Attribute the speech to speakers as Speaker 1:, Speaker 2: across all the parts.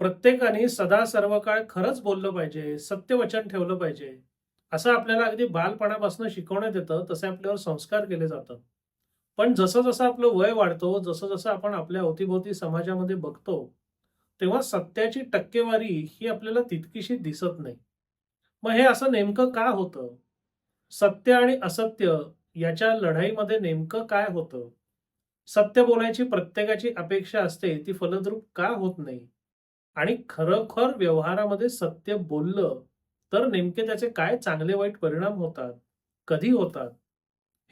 Speaker 1: प्रत्येकाने सदा सर्व काळ खरंच बोललं पाहिजे, सत्यवचन ठेवलं पाहिजे. असं आपल्याला अगदी बालपणापासून शिकवण्यात येतं, तसे आपल्यावर संस्कार केले जातात. पण जसं-जसं आपलं वय वाढतो, जसं-जसं आपण आपल्या अवतीभोवती समाजामध्ये बघतो, तेव्हा सत्याची टक्केवारी ही आपल्याला तितकीशी दिसत नाही. मग हे असं नेमकं का होतं? सत्य आणि असत्य याच्या लढाईमध्ये नेमकं काय होतं? सत्य बोलायची प्रत्येकाची अपेक्षा असते, ती फलद्रूप का होत नाही? आणि खरोखर व्यवहारामध्ये सत्य बोललं, तर नेमके त्याचे काय चांगले वाईट परिणाम होतात? कधी होतात?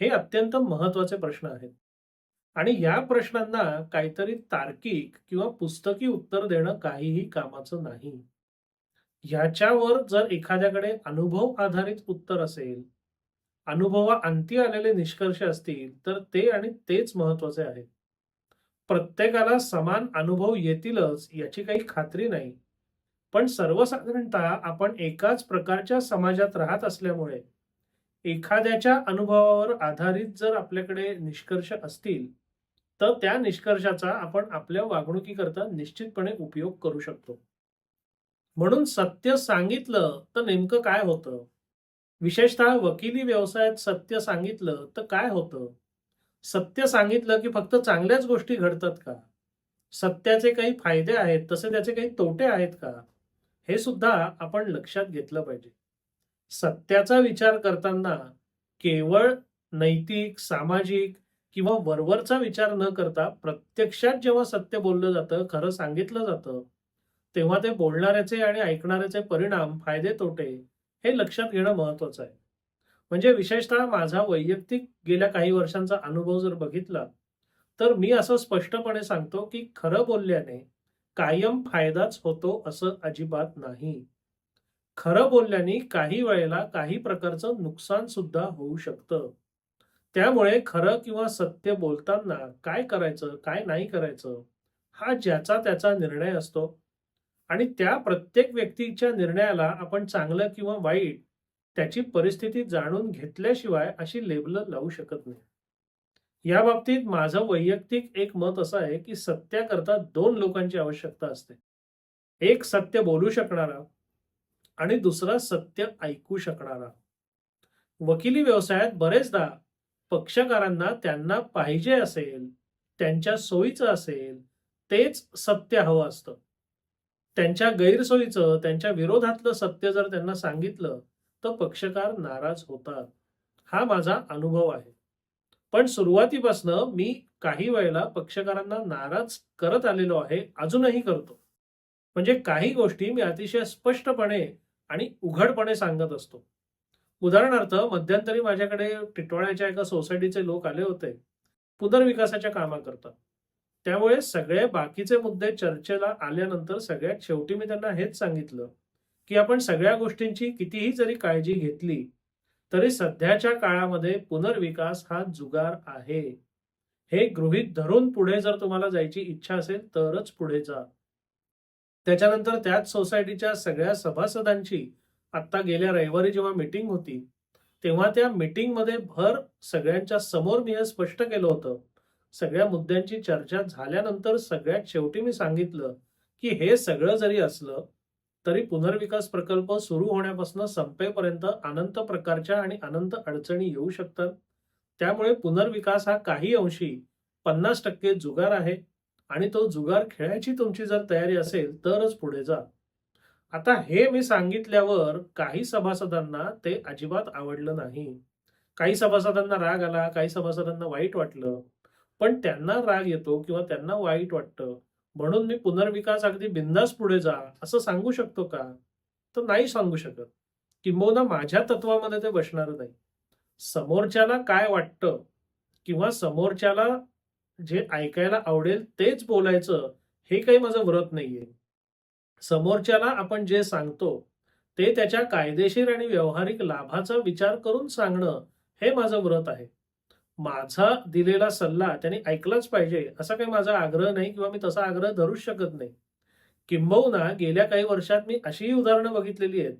Speaker 1: हे अत्यंत महत्त्वाचे प्रश्न आहेत. आणि या प्रश्नांना काहीतरी तार्किक किंवा पुस्तकी उत्तर देणं काहीही कामाचं नाही. ह्याच्यावर जर एखाद्याकडे अनुभव आधारित उत्तर असेल, अनुभवाअंती आलेले निष्कर्ष असतील, तर ते आणि तेच महत्त्वाचे आहेत. प्रत्येकाला समान अनुभव येतीलच याची काही खात्री नाही. पण सर्वसाधारणतः आपण एकाच प्रकारच्या समाजात राहत असल्यामुळे एखाद्याच्या अनुभवावर आधारित जर आपल्याकडे निष्कर्ष असतील, तर त्या निष्कर्षाचा आपण आपल्या वागणुकीकरता निश्चितपणे उपयोग करू शकतो. म्हणून सत्य सांगितलं तर नेमकं काय होतं? विशेषतः वकिली व्यवसायात सत्य सांगितलं तर काय होतं? सत्य सांगितलं की फक्त चांगल्याच गोष्टी घडतात का? सत्याचे काही फायदे आहेत, तसे त्याचे काही तोटे आहेत का? हे सुद्धा आपण लक्षात घेतलं पाहिजे. सत्याचा विचार करताना केवळ नैतिक, सामाजिक किंवा वरवरचा विचार न करता प्रत्यक्षात जेव्हा सत्य बोललं जातं, खरं सांगितलं जातं, तेव्हा ते बोलणाऱ्याचे आणि ऐकणाऱ्याचे परिणाम, फायदे तोटे हे लक्षात घेणं महत्त्वाचं आहे. म्हणजे विशेषतः माझा वैयक्तिक गेल्या काही वर्षांचा अनुभव जर बघितला, तर मी असं स्पष्टपणे सांगतो की खरं बोलल्याने कायम फायदाच होतो असं अजिबात नाही. खरं बोलल्याने काही वेळेला काही प्रकारचं नुकसान सुद्धा होऊ शकतं. त्यामुळे खरं किंवा सत्य बोलताना काय करायचं, काय नाही करायचं, हा ज्याचा त्याचा निर्णय असतो आणि त्या प्रत्येक व्यक्तीच्या निर्णयाला आपण चांगलं किंवा वाईट त्याची परिस्थिती जाणून घेतल्याशिवाय अशी लेबलं लावू शकत नाही. या बाबतीत माझं वैयक्तिक एक मत असं आहे की सत्याकरता दोन लोकांची आवश्यकता असते. एक सत्य बोलू शकणारा आणि दुसरा सत्य ऐकू शकणारा. वकिली व्यवसायात बरेचदा पक्षकारांना त्यांना पाहिजे असेल, त्यांच्या सोयीचं असेल, तेच सत्य हवं असतं. त्यांच्या गैरसोयीचं, त्यांच्या विरोधातलं सत्य जर त्यांना सांगितलं, तर पक्षकार नाराज होतात. हा माझा अनुभव आहे. पण सुरुवातीपासनं मी काही वेळेला पक्षकारांना नाराज करत आलेलो आहे, अजूनही करतो. म्हणजे काही गोष्टी मी अतिशय स्पष्टपणे आणि उघडपणे सांगत असतो. उदाहरणार्थ मध्यंतरी माझ्याकडे टिटवाळ्याच्या एका सोसायटीचे लोक आले होते, पुनर्विकासाच्या कामाकरता. त्यामुळे सगळे बाकीचे मुद्दे चर्चेला आल्यानंतर सगळ्यात शेवटी मी त्यांना हेच सांगितलं, की आपण सगळ्या गोष्टींची कितीही जरी काळजी घेतली, तरी सध्याच्या काळामध्ये पुनर्विकास हा जुगार आहे. हे गृहीत धरून पुढे जर तुम्हाला जायची इच्छा असेल, तरच पुढे जा. त्याच्यानंतर त्याच सोसायटीच्या सगळ्या सभासदांची आत्ता गेल्या रविवारी जेव्हा मीटिंग होती, तेव्हा त्या मीटिंगमध्ये भर सगळ्यांच्या समोर मी हे स्पष्ट केलं होतं. सगळ्या मुद्द्यांची चर्चा झाल्यानंतर सगळ्यात शेवटी मी सांगितलं, की हे सगळं जरी असलं, तरी पुनर्विकास प्रकल्प सुरू होण्यापासून संपेपर्यंत अनंत प्रकारच्या आणि अनंत अडचणी येऊ शकतात. त्यामुळे पुनर्विकास हा काही अंशी 50% जुगार आहे आणि तो जुगार खेळायची तुमची जर तयारी असेल, तरच पुढे जा. आता हे मी सांगितल्यावर काही सभासदांना ते अजिबात आवडलं नाही. काही सभासदांना राग आला, काही सभासदांना वाईट वाटलं. पण त्यांना राग येतो किंवा त्यांना वाईट वाटतं, म्हणून मी पुनर्विकास अगदी बिंदास पुढे जा, असं सांगू शकतो का? तर नाही सांगू शकत. किंबहुना माझ्या तत्वामध्ये ते बसणार नाही. समोरच्याला काय वाटतं किंवा समोरच्याला जे ऐकायला आवडेल तेच बोलायचं, हे काही माझं व्रत नाहीये. समोरच्याला आपण जे सांगतो, ते त्याच्या कायदेशीर आणि व्यावहारिक लाभाचा विचार करून सांगणं, हे माझं व्रत आहे. माझा दिलेला सल्ला त्याने ऐकलाच पाहिजे, असा काही माझा आग्रह नाही किंवा मी तसा आग्रह धरूच शकत नाही. किंबहुना गेल्या काही वर्षात मी अशीही उदाहरणं बघितलेली आहेत,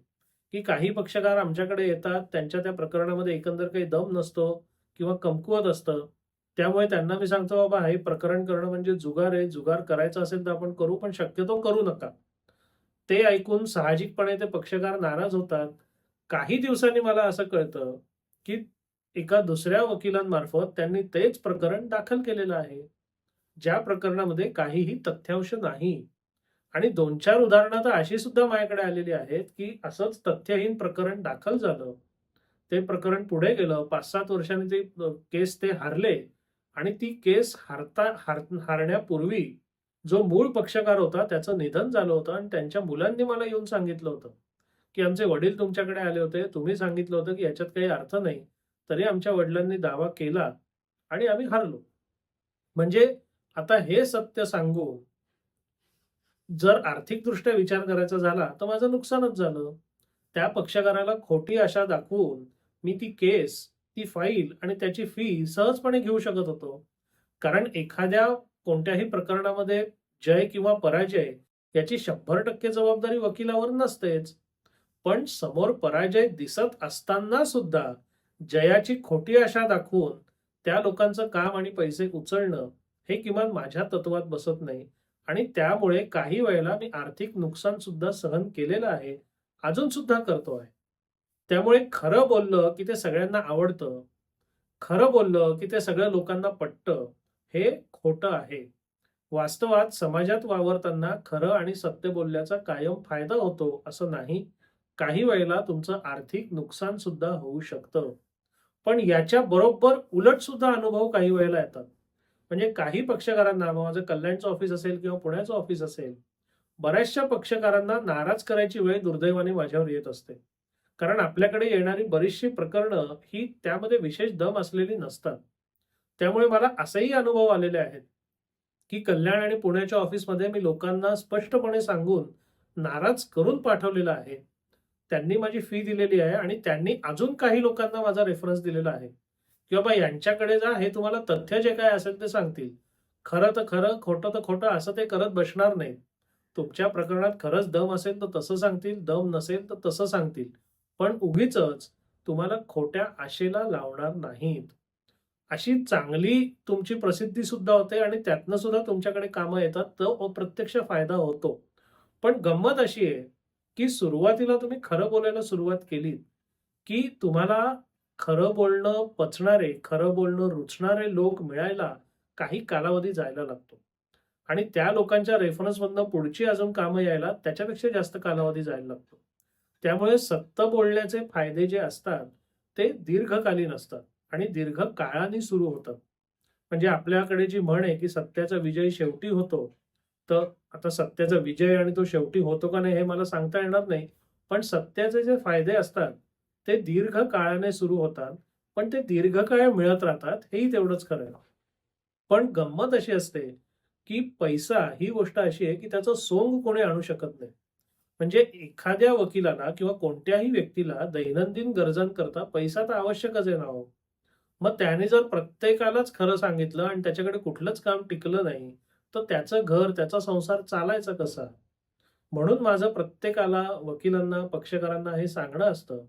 Speaker 1: की काही पक्षकार आमच्याकडे येतात, त्यांच्या त्या प्रकरणामध्ये एकंदर काही दम नसतो किंवा कमकुवत असतं. त्यामुळे त्यांना मी सांगतो, "बाबा हे प्रकरण करणं म्हणजे जुगार आहे. जुगार करायचा असेल तर आपण करू, पण शक्यतो करू नका." ते ऐकून साहजिकपणे ते पक्षकार नाराज होतात. काही दिवसांनी मला असं कळतं, की एका दुसऱ्या वकिलांमार्फत त्यांनी तेच प्रकरण दाखल केलेलं आहे. ज्या प्रकरणामध्ये काहीही तथ्यांश नाही. आणि 2-4 उदाहरणं तर अशी सुद्धा माझ्याकडे आलेली आहेत, की असंच तथ्यहीन प्रकरण दाखल झालं. ते प्रकरण पुढे गेलं. 5-7 वर्षांनी ते केस ते हारले आणि ती केस हारता हार हारण्यापूर्वी जो मूळ पक्षकार होता त्याचं निधन झालं होतं आणि त्यांच्या मुलांनी मला येऊन सांगितलं होतं, की आमचे वडील तुमच्याकडे आले होते. तुम्ही सांगितलं होतं, की याच्यात काही अर्थ नाही. तरी आमच्या वडिलांनी दावा केला आणि आम्ही हरलो म्हणजे आता हे सत्य सांगून जर आर्थिकदृष्ट्या विचार करायचा झाला, तर माझं नुकसानच झालं. त्या पक्षकाराला खोटी आशा दाखवून मी ती केस, ती फाईल आणि त्याची फी सहजपणे घेऊ शकत होतो. कारण एखाद्या कोणत्याही प्रकरणामध्ये जय किंवा पराजय याची 100% जबाबदारी वकिलावर नसतेच. पण समोर पराजय दिसत असताना सुद्धा जयाची खोटी आशा दाखवून त्या लोकांचं काम आणि पैसे उचलणं हे किमान माझ्या तत्वात बसत नाही आणि त्यामुळे काही वेळेला मी आर्थिक नुकसान सुद्धा सहन केलेलं आहे. अजून सुद्धा करतो आहे. त्यामुळे खरं बोललं, की ते सगळ्यांना आवडतं. खरं बोललं, की ते सगळ्या लोकांना पटतं. हे खोटं आहे. वास्तवात समाजात वावरताना खरं आणि सत्य बोलल्याचा कायम फायदा होतो असं नाही. काही वेळेला तुमचं आर्थिक नुकसान सुद्धा होऊ शकतं. पण याच्या बरोबर उलट सुद्धा अनुभव काही वेळेला येतात. म्हणजे काही पक्षकारांना माझं कल्याणचं ऑफिस असेल किंवा पुण्याचं ऑफिस असेल, बऱ्याचशा पक्षकारांना नाराज करायची वेळ दुर्दैवाने माझ्यावर येत असते. कारण आपल्याकडे येणारी बरीचशी प्रकरणं ही त्यामध्ये विशेष दम असलेली नसतात. त्यामुळे मला असेही अनुभव आलेले आहेत, की कल्याण आणि पुण्याच्या ऑफिसमध्ये मी लोकांना स्पष्टपणे सांगून नाराज करून पाठवलेला आहे. त्यांनी माझी फी दिलेली आहे आणि त्यांनी अजून काही लोकांना माझा रेफरन्स दिलेला आहे, की बाबा यांच्याकडे जा हे तुम्हाला तथ्य जे काय असेल ते सांगतील. खरं तर खरं, खोटं तर खोटं असं ते करत बसणार नाहीत. तुमच्या प्रकरणात खरंच दम असेल तर तसं सांगतील, दम नसेल तर तसं सांगतील. पण उगीच तुम्हाला खोट्या आशेला लावणार नाहीत. अशी चांगली तुमची प्रसिद्धी सुद्धा होते आणि त्यातनं सुद्धा तुमच्याकडे कामं येतात. तर अप्रत्यक्ष फायदा होतो. पण गंमत अशी आहे, की सुरुवातीला तुम्ही खरं बोलायला सुरुवात केली की तुम्हाला खरं बोलणं पचणारे, खरं बोलणं रुचणारे लोक मिळायला काही कालावधी जायला लागतो. आणि त्या लोकांच्या रेफरन्समधनं पुढची अजून कामं यायला त्याच्यापेक्षा जास्त कालावधी जायला लागतो. त्यामुळे सत्य बोलण्याचे फायदे जे असतात, ते दीर्घकालीन असतात आणि दीर्घ काळाने सुरू होतात. म्हणजे आपल्याकडे जी म्हण आहे, की सत्याचा विजय शेवटी होतो. तर आता सत्याचा विजय आणि तो शेवटी होतो का नाही हे मला सांगता येणार नाही. पण सत्याचे जे फायदे असतात, ते दीर्घ काळाने सुरू होतात. पण ते दीर्घकाळ मिळत राहतात हेही तेवढंच खरं आहे. पण गंमत अशी असते, की पैसा ही गोष्ट अशी आहे, की त्याचं सोंग कोणी आणू शकत नाही. म्हणजे एखाद्या वकिलाला किंवा कोणत्याही व्यक्तीला दैनंदिन गरजांकरता पैसा तर आवश्यकच आहे ना हो. मग त्याने जर प्रत्येकालाच खरं सांगितलं आणि त्याच्याकडे कुठलंच काम टिकलं नाही, तर त्याचं घर, त्याचा संसार चालायचा कसा? म्हणून माझं प्रत्येकाला, वकिलांना, पक्षकारांना हे सांगणं असतं,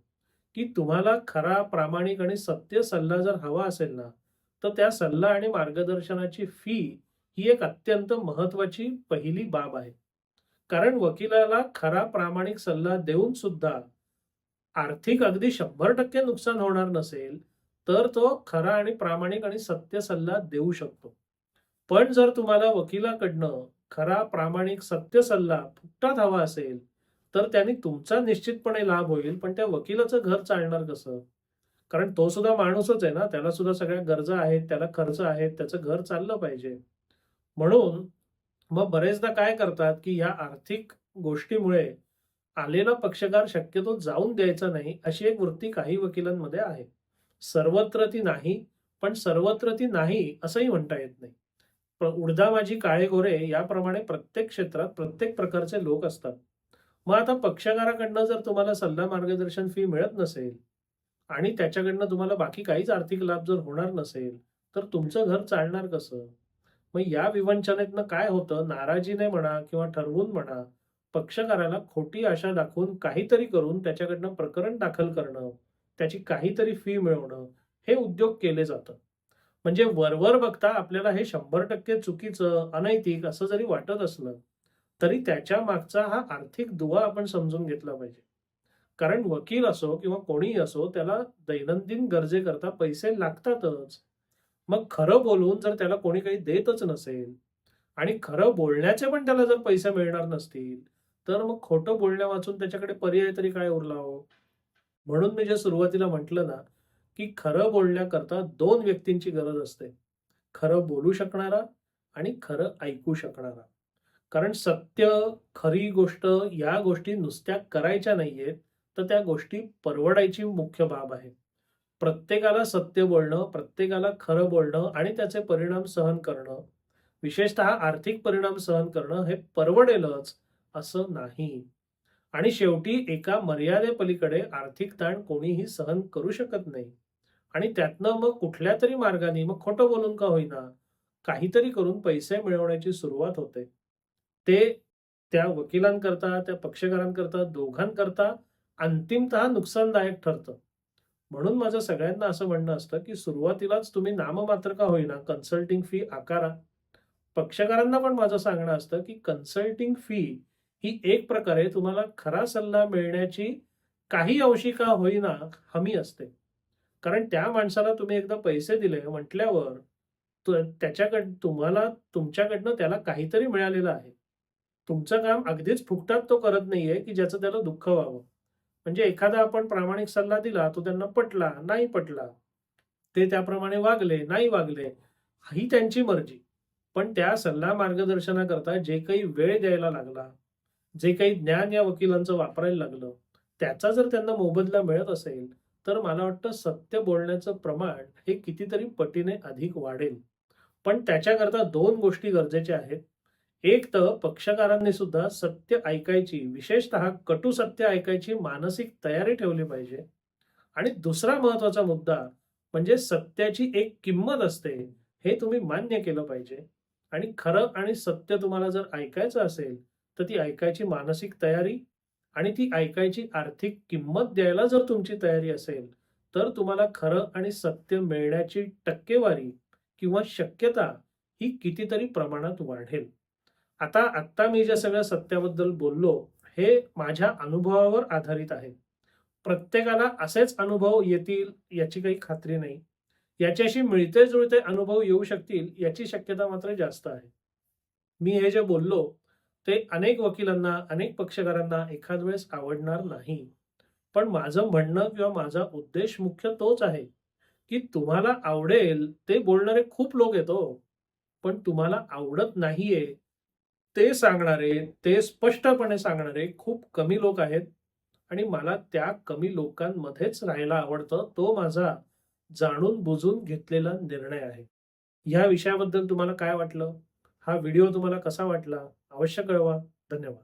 Speaker 1: की तुम्हाला खरा, प्रामाणिक आणि सत्य सल्ला जर हवा असेल ना, तर त्या सल्ला आणि मार्गदर्शनाची फी ही एक अत्यंत महत्त्वाची पहिली बाब आहे. कारण वकिलाला खरा, प्रामाणिक सल्ला देऊन सुद्धा आर्थिक अगदी 100% नुकसान होणार नसेल, तर तो खरा आणि प्रामाणिक आणि सत्य सल्ला देऊ शकतो. पण जर तुम्हाला वकिलाकडनं खरा, प्रामाणिक, सत्य सल्ला फुकटात हवा असेल, तर त्याने तुमचा निश्चितपणे लाभ होईल, पण त्या वकिलाचं घर चालणार कसं? कारण तो सुद्धा माणूसच आहे ना, त्याला सुद्धा सगळ्या गरजा आहेत, त्याला खर्च आहेत, त्याचं घर चाललं पाहिजे. म्हणून मग बरेचदा काय करतात, की ह्या आर्थिक गोष्टीमुळे आलेला पक्षकार शक्यतो जाऊन द्यायचा नाही, अशी एक वृत्ती काही वकिलांमध्ये आहे. सर्वत्र ती नाही, पण सर्वत्र ती नाही असंही म्हणता येत नाही. उडदाबाजी उडदा काळे गोरे याप्रमाणे प्रत्येक क्षेत्रात प्रत्येक प्रकारचे लोक असतात. मग आता पक्षकाराकडनं जर तुम्हाला सल्ला मार्गदर्शन फी मिळत नसेल आणि त्याच्याकडनं तुम्हाला बाकी काहीच आर्थिक लाभ जर होणार नसेल, तर तुमचं घर चालणार कसं? मग या विवंचनेतनं काय होतं, नाराजीने म्हणा किंवा ठरवून म्हणा, पक्षकाराला खोटी आशा दाखवून काहीतरी करून त्याच्याकडनं प्रकरण दाखल करणं, त्याची काहीतरी फी मिळवणं, हे उद्योग केले जातात. म्हणजे वरवर बघता आपल्याला हे 100% चुकीचं, अनैतिक असं जरी वाटत असलं, तरी त्याच्या मागचा हा आर्थिक दुवा आपण समजून घेतला पाहिजे. कारण वकील असो किंवा कोणीही असो त्याला दैनंदिन गरजेकरता पैसे लागतातच. मग खरं बोलून जर त्याला कोणी काही देतच नसेल आणि खरं बोलण्याचे पण त्याला जर पैसे मिळणार नसतील तर मग खोटं बोलण्या वाचून त्याच्याकडे पर्याय तरी काय उरला हो? म्हणून मी जे सुरुवातीला म्हटलं ना की खरं बोलण्याकरता दोन व्यक्तींची गरज असते. खरं बोलू शकणारा आणि खरं ऐकू शकणारा. कारण सत्य खरी गोष्ट या गोष्टी नुसत्या करायच्या नाहीयेत तर त्या गोष्टी परवडायची मुख्य बाब आहे. प्रत्येकाला सत्य बोलणं प्रत्येकाला खरं बोलणं आणि त्याचे परिणाम सहन करणं विशेषतः आर्थिक परिणाम सहन करणं हे परवडेलच असं नाही. आणि शेवटी एका मर्यादेपलीकडे आर्थिक ताण कोणीही सहन करू शकत नाही. आणि त्यातनं मग कुठल्या तरी मार्गाने मग खोटं बोलून का होईना काहीतरी करून पैसे मिळवण्याची सुरुवात होते. ते त्या वकिलांकरता त्या पक्षकारांकरता दोघांकरता अंतिमतः नुकसानदायक ठरतं. म्हणून माझं सगळ्यांना असं म्हणणं असतं की सुरुवातीलाच तुम्ही नाममात्र का होईना कन्सल्टिंग फी आकारा. पक्षकारांना पण माझं सांगणं असतं की कन्सल्टिंग फी ही एक प्रकारे तुम्हाला खरा सल्ला मिळण्याची काही अंशी का होईना हमी असते. कारण त्या माणसाला तुम्ही एकदा पैसे दिले म्हटल्यावर त्याच्याकड तुम्हाला तुमच्याकडनं त्याला काहीतरी मिळालेलं आहे. तुमचं काम अगदीच फुकटात तो करत नाहीये की ज्याचं त्याला दुःख व्हावं. म्हणजे एखादा आपण प्रामाणिक सल्ला दिला तो त्यांना पटला नाही पटला ते त्याप्रमाणे वागले नाही वागले ही त्यांची मर्जी. पण त्या सल्ला मार्गदर्शनाकरता जे काही वेळ द्यायला लागला जे काही ज्ञान या वकिलांचं वापरायला लागलं त्याचा जर त्यांना मोबदला मिळत असेल तर मला वाटतं सत्य बोलण्याचं प्रमाण हे कितीतरी पटीने अधिक वाढेल. पण त्याच्याकरता दोन गोष्टी गरजेच्या आहेत. एक तर पक्षकारांनी सुद्धा सत्य ऐकायची विशेषतः कटू सत्य ऐकायची मानसिक तयारी ठेवली पाहिजे. आणि दुसरा महत्त्वाचा मुद्दा म्हणजे सत्याची एक किंमत असते हे तुम्ही मान्य केलं पाहिजे. आणि खरं आणि सत्य तुम्हाला जर ऐकायचं असेल तर ती ऐकायची मानसिक तयारी आणि ती ऐकायची आर्थिक किंमत द्यायला जर तुमची तयारी असेल तर तुम्हाला खरं आणि सत्य मिळण्याची टक्केवारी किंवा शक्यता ही कितीतरी प्रमाणात वाढेल. आता आत्ता मी ज्या सगळ्या सत्याबद्दल बोललो हे माझ्या अनुभवावर आधारित आहे. प्रत्येकाला असेच अनुभव येतील याची काही खात्री नाही. याच्याशी मिळते जुळते अनुभव येऊ शकतील याची शक्यता मात्र जास्त आहे. मी हे जे बोललो ते अनेक वकिलांना अनेक पक्षकारांना एखाद वेळेस आवडणार नाही. पण माझं म्हणणं किंवा माझा उद्देश मुख्य तोच आहे की तुम्हाला आवडेल ते बोलणारे खूप लोक येतो हो. पण तुम्हाला आवडत नाहीये ते सांगणारे ते स्पष्टपणे सांगणारे खूप कमी लोक आहेत. आणि मला त्या कमी लोकांमध्येच राहायला आवडतं तो माझा जाणून बुजून घेतलेला निर्णय आहे. ह्या विषयाबद्दल तुम्हाला काय वाटलं? हा व्हिडिओ तुम्हाला कसा वाटला? अवश्य कळवा. धन्यवाद.